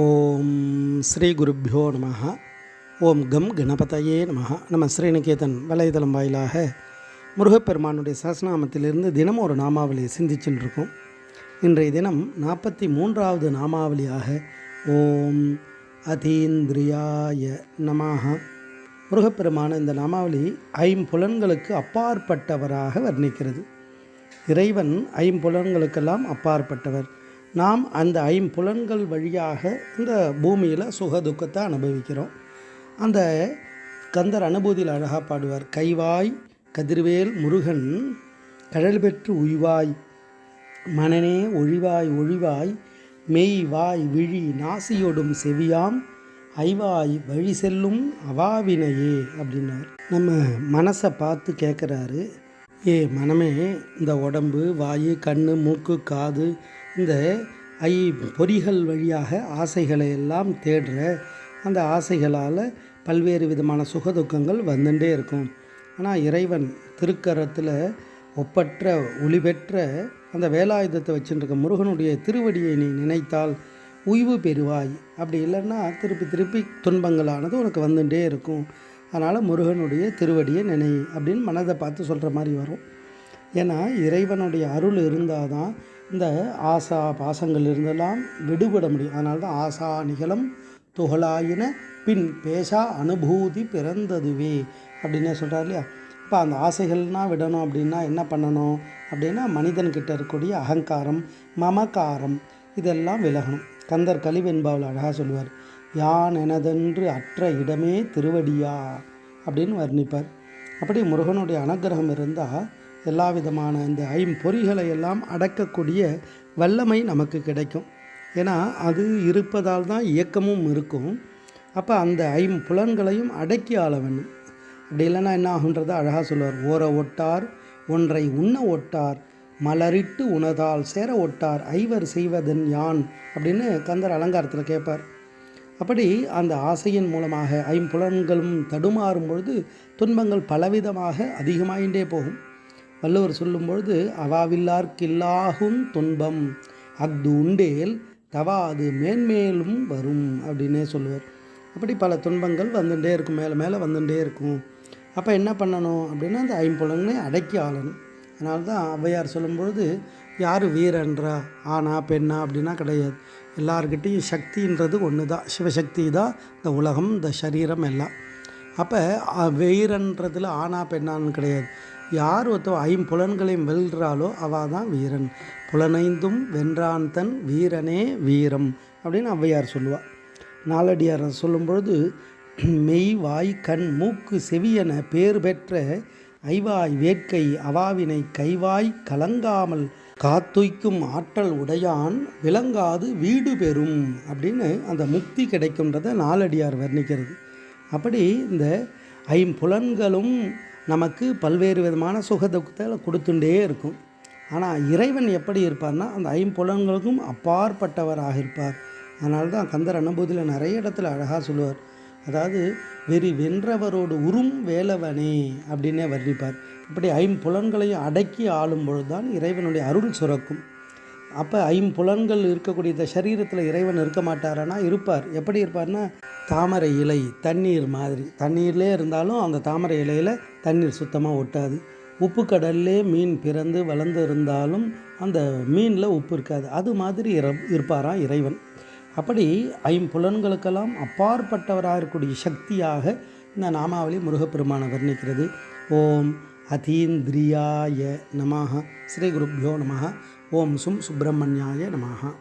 ஓம் ஸ்ரீ குருப்பியோ நம ஓம் கம் கணபதையே நம நம்ம ஸ்ரீநிகேதன் வலைதளம் வாயிலாக முருகப்பெருமானுடைய சஹஸ்ரநாமத்திலிருந்து தினம் ஒரு நாமாவளியை சிந்திச்சுட்டு இருக்கோம் இன்றைய தினம் நாற்பத்தி மூன்றாவது நாமாவளியாக ஓம் அதீந்திரியாய நமாக முருகப்பெருமான இந்த நாமாவளி ஐம்புலன்களுக்கு அப்பாற்பட்டவராக வர்ணிக்கிறது. இறைவன் ஐம்புலன்களுக்கெல்லாம் அப்பாற்பட்டவர். நாம் அந்த ஐம்புலன்கள் வழியாக இந்த பூமியில் சுக துக்கத்தை அனுபவிக்கிறோம். அந்த கந்தர் அனுபூதியில் அழகாக பாடுவார் கைவாய் கதிர்வேல் முருகன் கழல் பெற்று உய்வாய் மனனே ஒழிவாய் ஒழிவாய் மெய் வாய் விழி நாசியோடும் செவியாம் ஐவாய் வழி செல்லும் அவாவினையே அப்படின்னார். நம்ம மனசை பார்த்து கேட்குறாரு ஏ மனமே இந்த உடம்பு வாய் கண் மூக்கு காது இந்த ஐ பொறிகள் வழியாக ஆசைகளை எல்லாம் தேடுற அந்த ஆசைகளால் பல்வேறு விதமான சுகதுக்கங்கள் வந்துட்டே இருக்கும். ஆனால் இறைவன் திருக்கரத்தில் ஒப்பற்ற ஒளி பெற்ற அந்த வேலாயுதத்தை வச்சுருக்க முருகனுடைய திருவடியை நீ நினைத்தால் உய்வு பெறுவாய். அப்படி இல்லைன்னா திருப்பி திருப்பி துன்பங்களானது உனக்கு வந்துட்டே இருக்கும். அதனால் முருகனுடைய திருவடியை நினை அப்படின்னு மனதை பார்த்து சொல்கிற மாதிரி வரும். ஏன்னா இறைவனுடைய அருள் இருந்தால் தான் இந்த ஆசா பாசங்கள் இருந்தெல்லாம் விடுபட முடியும். அதனால தான் ஆசா நிகழம் துகளாயின பின் பேசா அனுபூதி பிறந்ததுவே அப்படின்னே சொல்கிறார் இல்லையா? இப்போ அந்த ஆசைகள்னால் விடணும் அப்படின்னா என்ன பண்ணணும் அப்படின்னா மனிதன்கிட்ட இருக்கக்கூடிய அகங்காரம் மமகாரம் இதெல்லாம் விலகணும். கந்தர் கலிவெண்பாவில் அழகாக சொல்லுவார் யான் எனதென்று அற்ற இடமே திருவடியா? அப்படின்னு வர்ணிப்பார். அப்படி முருகனுடைய அனுகிரகம் இருந்தால் எல்லா விதமான இந்த ஐம்பொறிகளை எல்லாம் அடக்கக்கூடிய வல்லமை நமக்கு கிடைக்கும். ஏன்னா அது இருப்பதால் தான் இயக்கமும் இருக்கும். அப்போ அந்த ஐம்புலன்களையும் அடக்கி ஆள வேணும் அப்படி இல்லைன்னா என்ன ஆகுன்றதை அழகாக சொல்லுவார் ஓர ஒட்டார் ஒன்றை உண்ண ஒட்டார் மலரிட்டு உணதால் சேர ஒட்டார் ஐவர் செய்வதன் யான்? அப்படின்னு கந்தர் அலங்காரத்தில் கேட்பார் அப்படி அந்த ஆசையின் மூலமாக ஐம்புலன்களும் தடுமாறும் பொழுது துன்பங்கள் பலவிதமாக அதிகமாயின்றே போகும். வள்ளுவர் சொல்லும்பொழுது அவாவில்லார்க்கில்லாகும் துன்பம் அஃது உண்டேல் தவா அது மேன்மேலும் வரும் அப்படின்னே சொல்லுவார். அப்படி பல துன்பங்கள் வந்துட்டே இருக்கும் மேலே மேலே வந்துட்டே இருக்கும். அப்போ என்ன பண்ணணும்? அப்படின்னா அந்த ஐம்புலன்களை அடக்கி ஆளணும். அதனால தான் ஔவையார் சொல்லும்பொழுது யார் வீரன்றா ஆனா பெண்ணா? அப்படின்னா கிடையாது. எல்லார்கிட்டேயும் சக்தின்றது ஒன்று தான். சிவசக்தி தான் இந்த உலகம் இந்த சரீரம் எல்லாம். அப்போ வீரன்றதில் ஆனா பெண்ணான்னு கிடையாது. யார் ஒருத்த ஐம்புலன்களையும் வெல்றாலோ அவள் தான் வீரன். புலனைந்தும் வென்றான் தன் வீரனே வீரம் அப்படின்னு ஔவையார் சொல்லுவாள் நாலடியார் சொல்லும்பொழுது மெய் வாய் கண் மூக்கு செவியென பேர் பெற்ற ஐவாய் வேட்கை அவாவினை கைவாய் கலங்காமல் காத்துய்க்கும் ஆற்றல் உடையான் விளங்காது வீடு பெறும் அப்படின்னு அந்த முக்தி கிடைக்குன்றதை நாலடியார் வர்ணிக்கிறது. அப்படி இந்த ஐம்புலன்களும் நமக்கு பல்வேறு விதமான சுகதுக்கத்தை கொடுத்துட்டே இருக்கும். ஆனால் இறைவன் எப்படி இருப்பார்னா அந்த ஐம்புலன்களுக்கும் அப்பாற்பட்டவராக இருப்பார். அதனால தான் கந்தர் அனுபூதியில் நிறைய இடத்துல அழகாக சொல்லுவார். அதாவது வெறி வென்றவரோடு உறும் வேலவனே அப்படின்னே வர்ணிப்பார். இப்படி ஐம்புலன்களையும் அடக்கி ஆளும் பொழுது தான் இறைவனுடைய அருள் சுரக்கும். அப்போ ஐம்புலன்கள் இருக்கக்கூடிய இந்த சரீரத்தில் இறைவன் இருக்க மாட்டாரானா? இருப்பார். எப்படி இருப்பார்னா தாமரை இலை தண்ணீர் மாதிரி. தண்ணீர்லேயே இருந்தாலும் அந்த தாமரை இலையில் தண்ணீர் சுத்தமாக ஒட்டாது. உப்பு கடல்லே மீன் பிறந்து வளர்ந்து இருந்தாலும் அந்த மீனில் உப்பு இருக்காது. அது மாதிரி இர இருப்பாராம் இறைவன். அப்படி ஐம்புலன்களுக்கெல்லாம் அப்பாற்பட்டவராக இருக்கக்கூடிய சக்தியாக இந்த நாமாவளி முருகப்பெருமானை வர்ணிக்கிறது. ஓம் அதீந்திரியாய நமாக ஸ்ரீ குருப்யோ நமக ஓம் சும் சுப்பிரமணியாய நமாக